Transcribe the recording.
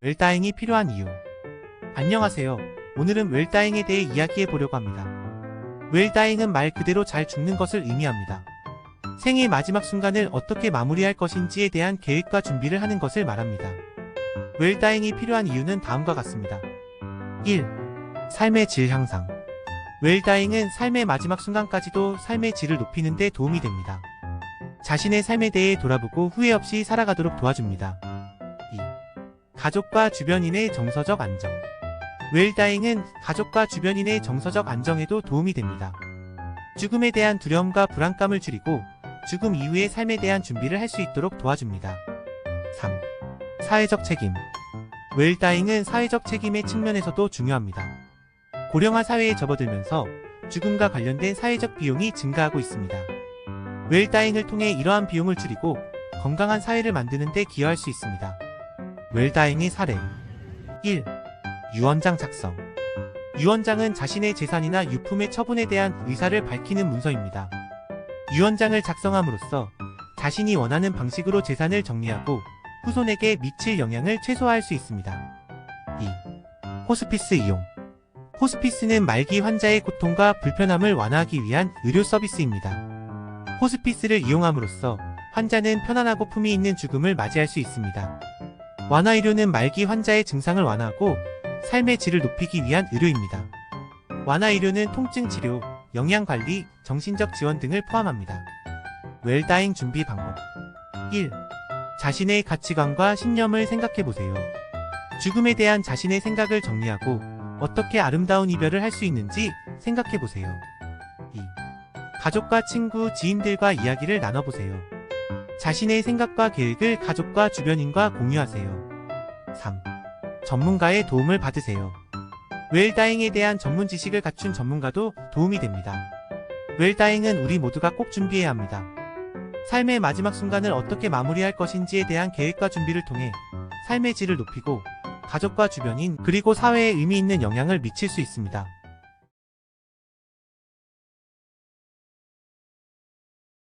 웰다잉이 필요한 이유. 안녕하세요. 오늘은 웰다잉에 대해 이야기해 보려고 합니다. 웰다잉은 말 그대로 잘 죽는 것을 의미합니다. 생의 마지막 순간을 어떻게 마무리할 것인지에 대한 계획과 준비를 하는 것을 말합니다. 웰다잉이 필요한 이유는 다음과 같습니다. 1. 삶의 질 향상. 웰다잉은 삶의 마지막 순간까지도 삶의 질을 높이는 데 도움이 됩니다. 자신의 삶에 대해 돌아보고 후회 없이 살아가도록 도와줍니다. 2. 가족과 주변인의 정서적 안정. 웰다잉은 가족과 주변인의 정서적 안정에도 도움이 됩니다. 죽음에 대한 두려움과 불안감을 줄이고 죽음 이후의 삶에 대한 준비를 할 수 있도록 도와줍니다. 3. 사회적 책임. 웰다잉은 사회적 책임의 측면에서도 중요합니다. 고령화 사회에 접어들면서 죽음과 관련된 사회적 비용이 증가하고 있습니다. 웰다잉을 통해 이러한 비용을 줄이고 건강한 사회를 만드는 데 기여할 수 있습니다. 웰다잉의 사례 1. 유언장 작성 유언장은 자신의 재산이나 유품의 처분에 대한 의사를 밝히는 문서입니다. 유언장을 작성함으로써 자신이 원하는 방식으로 재산을 정리하고 후손에게 미칠 영향을 최소화할 수 있습니다. 2. 호스피스 이용 호스피스는 말기 환자의 고통과 불편함을 완화하기 위한 의료 서비스입니다. 호스피스를 이용함으로써 환자는 편안하고 품위 있는 죽음을 맞이할 수 있습니다. 완화의료는 말기 환자의 증상을 완화하고 삶의 질을 높이기 위한 의료입니다. 완화의료는 통증 치료, 영양관리, 정신적 지원 등을 포함합니다. 웰다잉 준비 방법 1. 자신의 가치관과 신념을 생각해보세요. 죽음에 대한 자신의 생각을 정리하고 어떻게 아름다운 이별을 할 수 있는지 생각해보세요. 2. 가족과 친구, 지인들과 이야기를 나눠보세요. 자신의 생각과 계획을 가족과 주변인과 공유하세요. 3. 전문가의 도움을 받으세요. 웰다잉에 대한 전문 지식을 갖춘 전문가도 도움이 됩니다. 웰다잉은 우리 모두가 꼭 준비해야 합니다. 삶의 마지막 순간을 어떻게 마무리할 것인지에 대한 계획과 준비를 통해 삶의 질을 높이고 가족과 주변인 그리고 사회에 의미 있는 영향을 미칠 수 있습니다.